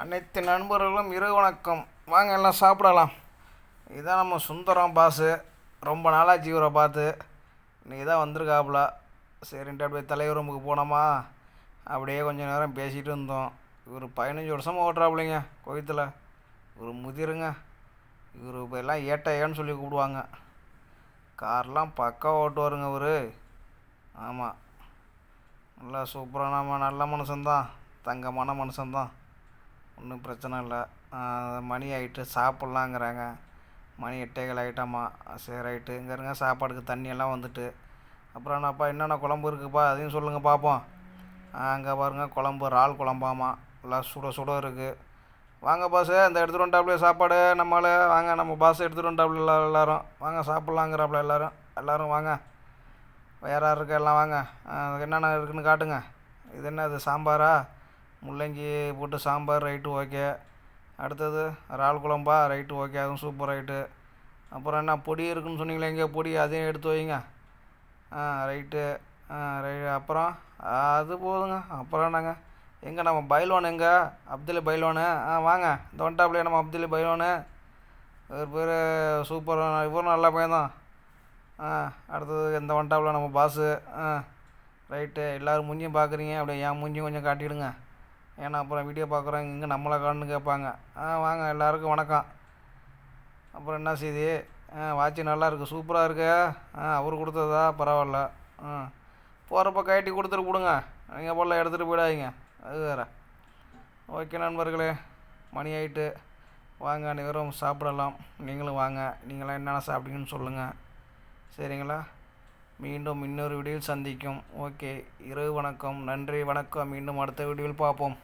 அனைத்து நண்பர்களும் இரு வணக்கம். வாங்க எல்லாம் சாப்பிடலாம். இதான் நம்ம சுந்தரம் பாஸு ரொம்ப நாளாக ஜீவரை பார்த்து. நீ தான் வந்திருக்காப்புல சரின்ட்டு அப்படியே தலைவர் ரூமுக்கு போனோமா? அப்படியே கொஞ்ச நேரம் பேசிகிட்டு இருந்தோம். இவர் பதினஞ்சு வருஷமாக ஓட்டுறாப்புலைங்க கோயத்தில். இவர் முதிருங்க. இவர் இப்போ எல்லாம் ஏட்டையான்னு சொல்லி கூப்பிடுவாங்க. கார்லாம் பக்கா ஓட்டுவாருங்க அவர் ஆமாம் நல்லா சூப்பரான நல்ல மனுஷன்தான். தங்கமான மனுஷன்தான். ஒன்றும் பிரச்சனை இல்லை. மணி ஆகிட்டு சாப்பிட்லாங்கிறாங்க. மணி எட்டேகால் ஆகிட்டாமா சரி ரைட்டு. இங்கே இருங்க சாப்பாடுக்கு தண்ணியெல்லாம் வந்துட்டு. அப்புறம் என்னப்பா என்னென்ன குழம்பு இருக்குப்பா? அதையும் சொல்லுங்கள் பார்ப்போம் அங்கே பாருங்க குழம்பு இறால் குழம்பாமா. நல்லா சுட சுட இருக்குது வாங்க பாஸ் இந்த எடுத்துகிட்டு வந்துட்டாப்புல சாப்பாடு நம்மள வாங்க நம்ம பாஸ் எடுத்துகிட்டு வந்துட்டாப்புல எல்லாரும். வாங்க சாப்பிட்லாங்கிறாப்புல எல்லாரும். எல்லாரும் வாங்க. வேறு யார் இருக்கா? எல்லாம் வாங்க. என்னென்ன இருக்குன்னு காட்டுங்க. இது என்ன இது சாம்பாரா? முள்ளங்கி போட்டு சாம்பார் ரைட்டு ஓகே. அடுத்தது இறால் குழம்பா? Right okay. அதுவும் சூப்பர் ரைட்டு. அப்புறம் என்ன பொடி இருக்குன்னு சொன்னீங்களே எங்கே பொடி அதையும் எடுத்து வைங்க. ஆ ரைட்டு. ரை அப்புறம் அது போதுங்க. அப்புறம் என்னங்க? எங்கே நம்ம பைலோன் எங்கே? அப்துல் பைலோனு. ஆ வாங்க. இந்த ஒன்டாப்லேயே நம்ம அப்துல் பைலோனு. இவர் பேர் சூப்பர் இவரும் நல்ல பையன்தான் ஆ அடுத்தது இந்த ஒன்டாப்பில் நம்ம பாஸு ஆ ரைட்டு எல்லோரும் மூஞ்சியும் பார்க்குறீங்க அப்படியே என் மூஞ்சியும் கொஞ்சம் காட்டிவிடுங்க ஏன்னா அப்புறம் வீடியோ பார்க்குறவங்க இங்கே நம்மளை காணுன்னு கேட்பாங்க. ஆ வாங்க. எல்லாருக்கும் வணக்கம். அப்புறம் என்ன செய்தி? ஆ வாட்சி நல்லா இருக்குது சூப்பராக இருக்கு. ஆ அவர் கொடுத்ததா? பரவாயில்ல. ஆ போகிறப்ப கட்டி கொடுத்துட்டு கொடுங்க. நீங்கள் போல எடுத்துகிட்டு போயிடாதீங்க. அது வேறு ஓகே நண்பர்களே மணி ஆகிட்டு வாங்க அனைவரும் சாப்பிடலாம். நீங்களும் வாங்க. நீங்களாம் என்னென்ன சாப்பிட்டீங்கன்னு சொல்லுங்கள் சரிங்களா? மீண்டும் இன்னொரு வீடியோவில் சந்திக்கும். ஓகே இரவு வணக்கம். நன்றி வணக்கம். மீண்டும் அடுத்த வீடியோவில் பார்ப்போம்.